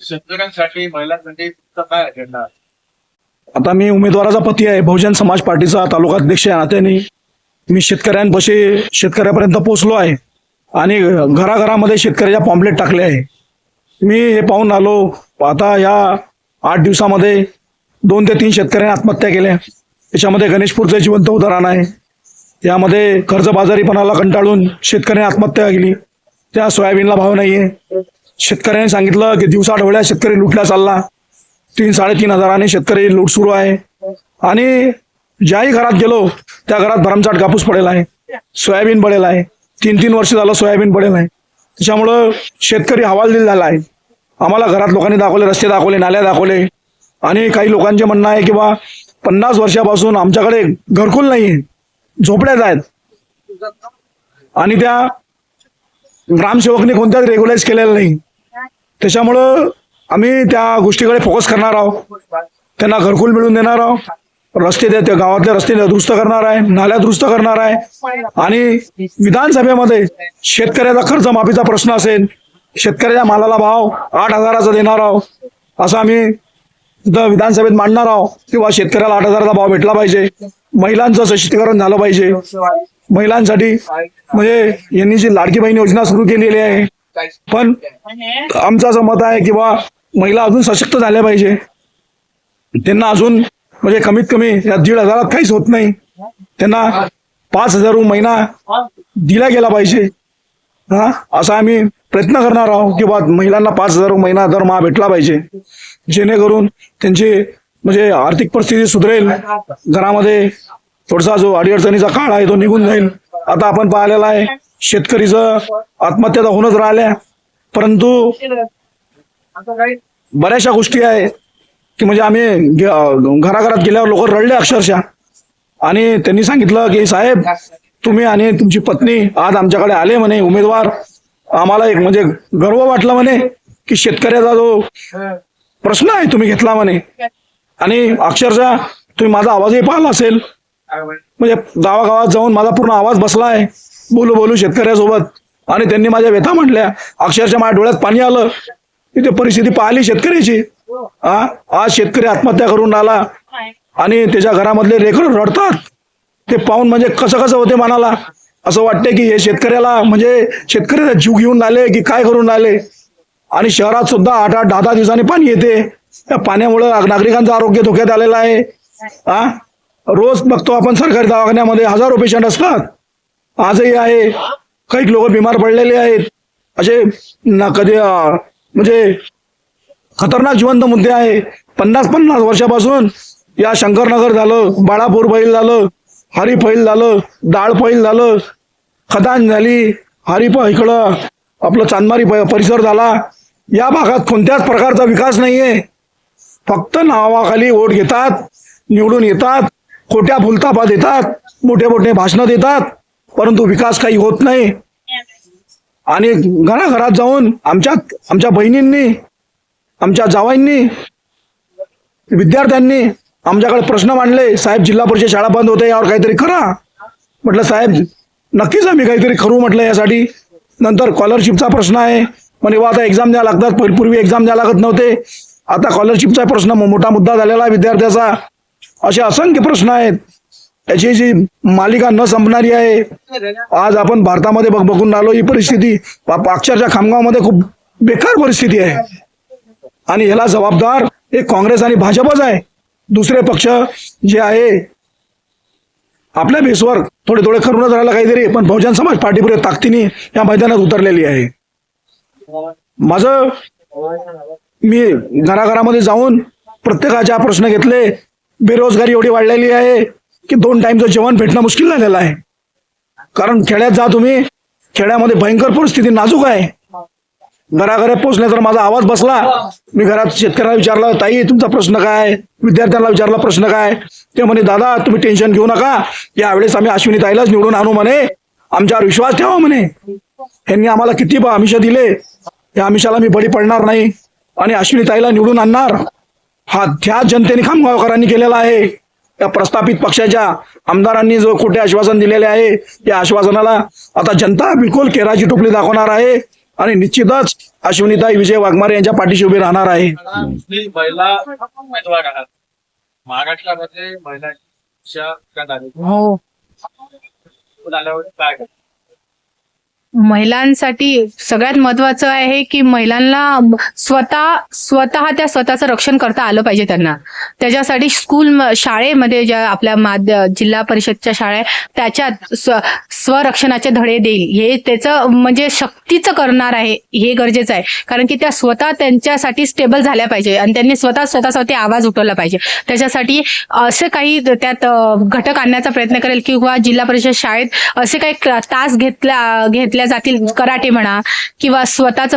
शेतकऱ्यांसाठी महिलांसाठी काय अजेंडा आता मी उमेदवाराचा पती आहे. बहुजन समाज पार्टीचा तालुका अध्यक्ष या नात्याने. मी शेतकऱ्यांपाशी शेतकऱ्यापर्यंत पोहोचलो आहे आणि घराघरामध्ये शेतकऱ्याच्या पॉम्पलेट टाकले आहे. मी हे पाहून आलो. आता या आठ दिवसामध्ये दोन ते तीन शेतकऱ्यांनी आत्महत्या केल्या. त्याच्यामध्ये गणेशपूरचं जिवंत उदाहरण आहे. यामध्ये कर्जबाजारीपणाला कंटाळून शेतकऱ्यांनी आत्महत्या केली. त्या सोयाबीनला भाव नाही आहे शेतकऱ्यांनी सांगितलं की दिवसा आठवड्या शेतकरी लुटला चालला. तीन साडेतीन हजाराने शेतकरी लूट सुरू आहे. आणि ज्याही घरात गेलो त्या घरात भरमसाठ कापूस पडेल आहे. सोयाबीन पडेल आहे. तीन तीन वर्ष झालं सोयाबीन पडेल आहे. त्याच्यामुळं शेतकरी हवालदिल झाला आहे. आम्हाला घरात लोकांनी दाखवले रस्ते दाखवले नाल्या दाखवले. आणि काही लोकांचे म्हणणं आहे की बा पन्नास वर्षापासून आमच्याकडे घरकुल नाही आहे झोपड्यात आहेत. आणि त्या ग्रामसेवकने कोणत्याच रेग्युलाइज केलेलं नाही. त्याच्यामुळं आम्ही त्या गोष्टीकडे फोकस करणार आहोत. त्यांना घरकुल मिळवून देणार आहोत. रस्ते त्या त्या गावातले रस्ते दुरुस्त करणार आहे नाल्या दुरुस्त करणार आहे. आणि विधानसभेमध्ये शेतकऱ्याचा कर्जमाफीचा प्रश्न असेल शेतकऱ्याच्या मालाला भाव आठ हजाराचा देणार आहोत. असं आम्ही विधानसभेत मांडणार आहोत. किंवा शेतकऱ्याला आठ हजाराचा भाव भेटला पाहिजे. महिलांचं सशक्तीकरण झालं पाहिजे. महिलांसाठी म्हणजे यांनी जी लाडकी बहीण योजना सुरू केलेली आहे पण आमचं असं मत आहे की बा महिला अजून सशक्त झाल्या पाहिजे. त्यांना अजून म्हणजे कमीत कमी या दीड हजारात काहीच होत नाही. त्यांना पाच हजार महिना दिला गेला पाहिजे. हा? असा आम्ही प्रयत्न करणार आहोत की बा महिलांना पाच हजार महिना दरमहा भेटला पाहिजे. जेणेकरून त्यांची म्हणजे आर्थिक परिस्थिती सुधरेल. घरामध्ये थोडासा जो अडीअडचणीचा काळ आहे तो निघून जाईल. आता आपण पाहिलेला आहे शेतकरीचं आत्महत्या तर होऊनच राहिल्या. परंतु बऱ्याचशा गोष्टी आहेत की म्हणजे आम्ही घराघरात गेल्यावर लोक रडले अक्षरशः. आणि त्यांनी सांगितलं की साहेब तुम्ही आणि तुमची पत्नी आज आमच्याकडे आले म्हणे उमेदवार. आम्हाला एक म्हणजे गर्व वाटला म्हणे की शेतकऱ्याचा जो प्रश्न आहे तुम्ही घेतला म्हणे. आणि अक्षरशः तुम्ही माझा आवाजही पाहिला असेल. म्हणजे गावागावात जाऊन माझा पूर्ण आवाज बसला आहे. बोलू बोलू शेतकऱ्यासोबत. आणि त्यांनी माझ्या व्यथा म्हटल्या. अक्षरशः माझ्या डोळ्यात पाणी आलं. तिथे परिस्थिती पाहिली शेतकऱ्याची. हा आज शेतकरी आत्महत्या करून आला. आणि त्याच्या घरामधले लेकर रडतात. ते पाहून म्हणजे कसं कसं होते मनाला. असं वाटते की हे शेतकऱ्याला म्हणजे शेतकऱ्याचा जीव घेऊन आले की काय करून आले आणि शहरात सुद्धा आठ आठ दहा दहा दिवसांनी पाणी येते. त्या पाण्यामुळे नागरिकांचं आरोग्य धोक्यात आलेलं आहे. हा रोज बघतो आपण सरकारी दवाखान्यामध्ये हजारो पेशंट असतात. आजही आहे. काही लोक बिमार पडलेले आहेत. असे ना कधी म्हणजे खतरनाक जिवंत मुद्दे आहे. पन्नास पन्नास वर्षापासून या शंकरनगर झालं बाळापूर फैल झालं हरी पैल झालं डाळ पैल झालं खदान झाली हरिप इकडं आपलं चांदमारी प- परिसर झाला. या भागात कोणत्याच प्रकारचा विकास नाहीये. फक्त नावाखाली वोट घेतात निवडून येतात खोट्या फुलतापा देतात मोठे मोठे भाषणं देतात. परंतु विकास काही होत नाही. आणि घराघरात जाऊन आमच्या आमच्या बहिणींनी आमच्या जावाईंनी विद्यार्थ्यांनी आमच्याकडे प्रश्न मांडले साहेब जिल्हा परिषद शाळा बंद होते यावर काहीतरी करा. म्हटलं साहेब नक्कीच आम्ही काहीतरी करू म्हटलं यासाठी. नंतर स्कॉलरशिपचा प्रश्न आहे. म्हणजे आता एक्झाम द्या लागतात. पूर्वी एक्झाम द्यायला लागत नव्हते. आता स्कॉलरशिपचा प्रश्न मोठा मुद्दा झालेला आहे विद्यार्थ्याचा. असे असंख्य प्रश्न आहेत. याची जी मालिका न संपणारी आहे आज आपण भारतामध्ये बघ बघून आलो ही परिस्थिती अक्षरशः खामगावमध्ये खूप बेकार परिस्थिती आहे. आणि ह्याला जबाबदार हे काँग्रेस आणि भाजपच आहे. दुसरे पक्ष जे आहे आपल्या बेसवर थोडे थोडे करूनच राहिला काहीतरी पण बहुजन समाज पार्टीपुढे ताकदीने या मैदानात उतरलेली आहे. माझं मी घराघरामध्ये जाऊन प्रत्येकाच्या प्रश्न घेतले बेरोजगारी एवढी वाढलेली आहे. की दोन टाइमचं जेवण भेटणं मुश्किल झालेलं आहे. कारण खेड्यात जा तुम्ही खेड्यामध्ये भयंकर परिस्थिती नाजूक आहे. घराघरात पोहोचले तर माझा आवाज बसला. मी घरात शेतकऱ्याला विचारलं ताई तुमचा प्रश्न काय? विद्यार्थ्यांना विचारला प्रश्न काय? ते म्हणे दादा तुम्ही टेन्शन घेऊ नका. यावेळेस आम्ही अश्विनी ताईलाच निवडून आणू म्हणे. आमच्यावर विश्वास ठेवा म्हणे. यांनी आम्हाला किती बा आमिष दिले. या आमिषाला मी बळी पडणार नाही. आणि अश्विनी ताईला निवडून आणणार. हा त्या जनतेने खामगावकरांनी केलेला आहे. या प्रस्थापित पक्षाच्या आमदारांनी जो खोटे आश्वासन दिलेले आहे या आश्वासनाला आता जनता बिलकुल केराची टोपली दाखवणार आहे आणि निश्चितच अश्विनीताई विजय वाघमारे यांच्या पाठीशी उभी राहणार आहे. मी महिला उमेदवार आहात. महाराष्ट्रामध्ये महिलांच्या हो. काय? महिलांसाठी सगळ्यात महत्वाचं आहे की महिलांना स्वतः स्वतः त्या स्वतःचं रक्षण करता आलं पाहिजे त्यांना. त्याच्यासाठी स्कूल म- शाळेमध्ये ज्या आपल्या माध्य जिल्हा परिषदच्या शाळा आहे, त्याच्यात स्व स्वरक्षणाचे धडे देईल. हे त्याचं म्हणजे शक्तीचं करणार आहे हे गरजेचं आहे. कारण की त्या स्वतः त्यांच्यासाठी स्टेबल झाल्या पाहिजे आणि त्यांनी स्वतः स्वतःसाठी आवाज उठवला पाहिजे. त्याच्यासाठी असे काही त्यात घटक आणण्याचा प्रयत्न करेल किंवा जिल्हा परिषद शाळेत असे काही तास घेतल्या घेतल्या जातील कराटे म्हणा किंवा स्वतःच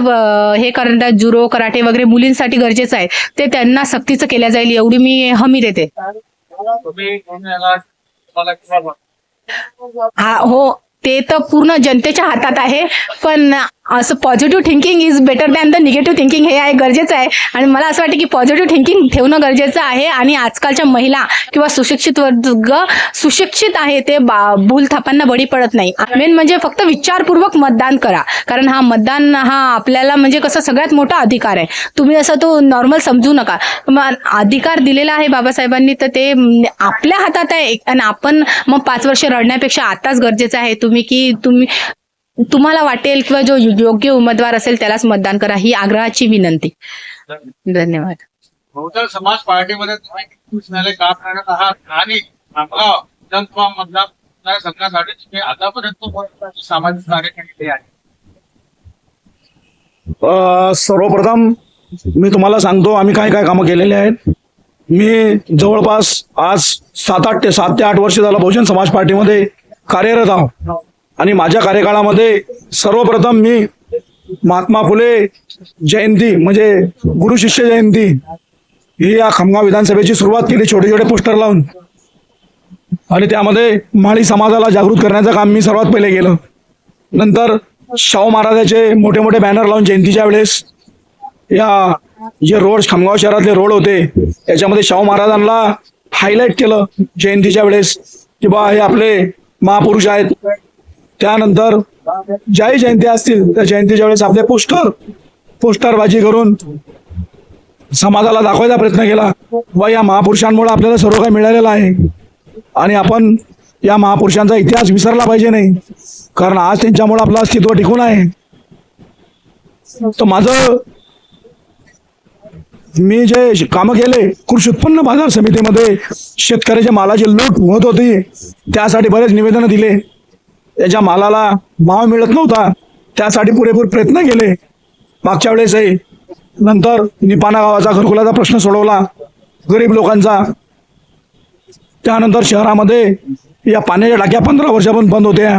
हे करण्यात जुरो कराटे वगैरे मुलींसाठी गरजेचं आहे ते त्यांना सक्तीचं केल्या जाईल एवढी मी हमी देते? हा हो ते तर पूर्ण जनतेच्या हातात आहे पण असं positive thinking is better than the negative thinking हे आहे गरजेचं आहे. आणि मला असं वाटतं की पॉझिटिव्ह थिंकिंग ठेवणं गरजेचं आहे. आणि आजकालच्या महिला किंवा सुशिक्षित वर्ग सुशिक्षित आहे ते बा- भूल थापांना बळी पडत नाही. मेन म्हणजे फक्त विचारपूर्वक मतदान करा. कारण हा मतदान हा आपल्याला म्हणजे कसं सगळ्यात मोठा अधिकार आहे. तुम्ही असं तो नॉर्मल समजू नका. मग अधिकार दिलेला आहे बाबासाहेबांनी तर ते आपल्या हातात आहे. आणि आपण मग पाच वर्ष रडण्यापेक्षा आताच गरजेचं आहे. तुम्ही की तुम्ही तुम्हाला वाटेल किंवा जो योग्य उमेदवार असेल त्यालाच मतदान करा ही आग्रहाची विनंती. धन्यवाद. बहुजन समाज पार्टीमध्ये तुम्ही काम करत आहात आणि आमगाव विधानसभा मतदार संघासाठी तुम्ही आतापर्यंत सामाजिक कार्य केले आहे अ, सर्वप्रथम मी तुम्हाला सांगतो आम्ही काय काय कामं केलेली आहेत. मी जवळपास आज सात आठ ते सात ते आठ वर्ष झालं बहुजन समाज पार्टीमध्ये कार्यरत आहोत आणि माझ्या कार्यकाळामध्ये सर्वप्रथम मी महात्मा फुले जयंती म्हणजे गुरु शिष्य जयंती ही या खामगाव विधानसभेची सुरुवात केली छोटे छोटे पोस्टर लावून. आणि त्यामध्ये माळी समाजाला जागृत करण्याचं काम मी सर्वात पहिले केलं. नंतर शाहू महाराजाचे मोठे मोठे बॅनर लावून जयंतीच्या वेळेस या जे रोड खामगाव शहरातले रोड होते याच्यामध्ये शाहू महाराजांना हायलाईट केलं जयंतीच्या वेळेस की बा हे आपले महापुरुष आहेत. त्यानंतर ज्याही जयंती असतील त्या जयंतीच्या वेळेस आपले पोस्टर पोस्टरबाजी करून समाजाला दाखवायचा प्रयत्न केला व या महापुरुषांमुळे आपल्याला सर्व काही मिळालेलं आहे. आणि आपण या महापुरुषांचा इतिहास विसरला पाहिजे नाही कारण आज त्यांच्यामुळे आपलं अस्तित्व टिकून आहे. तर माझं मी जे कामं केले कृषी उत्पन्न बाजार समितीमध्ये शेतकऱ्याच्या मालाची लूट होत होती त्यासाठी बरेच निवेदनं दिले. त्याच्या मालाला भाव मिळत नव्हता. त्यासाठी पुरेपूर प्रयत्न केले. मागच्या वेळेसही नंतर निपाणा गावाचा घरकुलाचा प्रश्न सोडवला. गरीब लोकांचा. त्यानंतर शहरामध्ये या पाण्याच्या टाक्या पंधरा वर्षापासून बंद होत्या.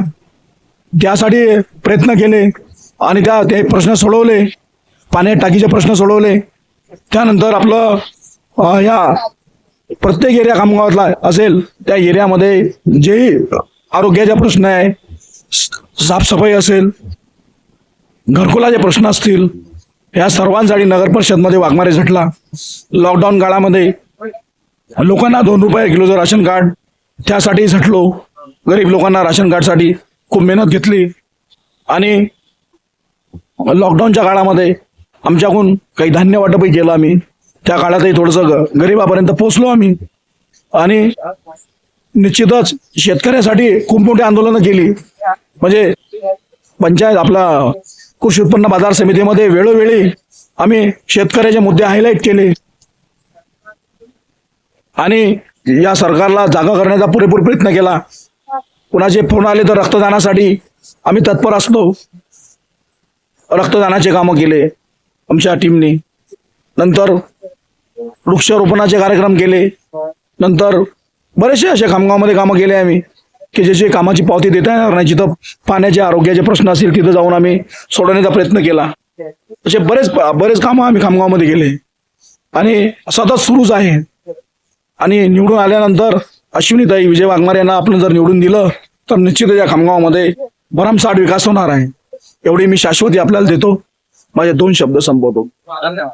त्यासाठी प्रयत्न केले आणि त्या ते प्रश्न सोडवले. पाण्याच्या टाकीचे प्रश्न सोडवले. त्यानंतर आपलं या प्रत्येक एरिया खामगावातला असेल त्या एरियामध्ये जेही आरोग्याचा प्रश्न आहे साफसफाई असेल घरकुलाचे प्रश्न असतील या सर्वांसाठी नगर परिषदमध्ये वाघमारे झटला. लॉकडाऊन काळामध्ये लोकांना दोन रुपये किलोचं राशन कार्ड त्यासाठी झटलो. गरीब लोकांना राशन कार्डसाठी खूप मेहनत घेतली. आणि लॉकडाऊनच्या काळामध्ये आमच्याकडून काही धान्य वाटपही केलं आम्ही. त्या काळातही थोडंसं ग- गरिबापर्यंत पोचलो आम्ही. आणि निश्चितच शेतकऱ्यासाठी खूप मोठी आंदोलनं केली. म्हणजे पंचायत आपला कृषी उत्पन्न बाजार समितीमध्ये वेळोवेळी आम्ही शेतकऱ्याचे मुद्दे हायलाईट केले. आणि या सरकारला जागा करण्याचा पुरेपूर प्रयत्न केला. कुणाचे फोन आले तर रक्तदानासाठी आम्ही तत्पर असतो. रक्तदानाचे कामं केले आमच्या टीमने नंतर वृक्षारोपणाचे कार्यक्रम केले. नंतर बरेचसे असे खामगावमध्ये कामं केले आम्ही. की ज्याची कामाची पावती देता येणार नाही जिथं पाण्याचे आरोग्याचे प्रश्न असतील तिथं जाऊन आम्ही सोडवण्याचा प्रयत्न केला. असे बरेच बरेच कामं आम्ही खामगावमध्ये केले. आणि सतत सुरूच आहे. आणि निवडून आल्यानंतर अश्विनीताई विजय वाघमारे यांना आपण जर निवडून दिलं तर निश्चितच या खामगावमध्ये भरमसाठ विकास होणार आहे. एवढी मी शाश्वती आपल्याला देतो. माझे दोन शब्द संपवतो. धन्यवाद.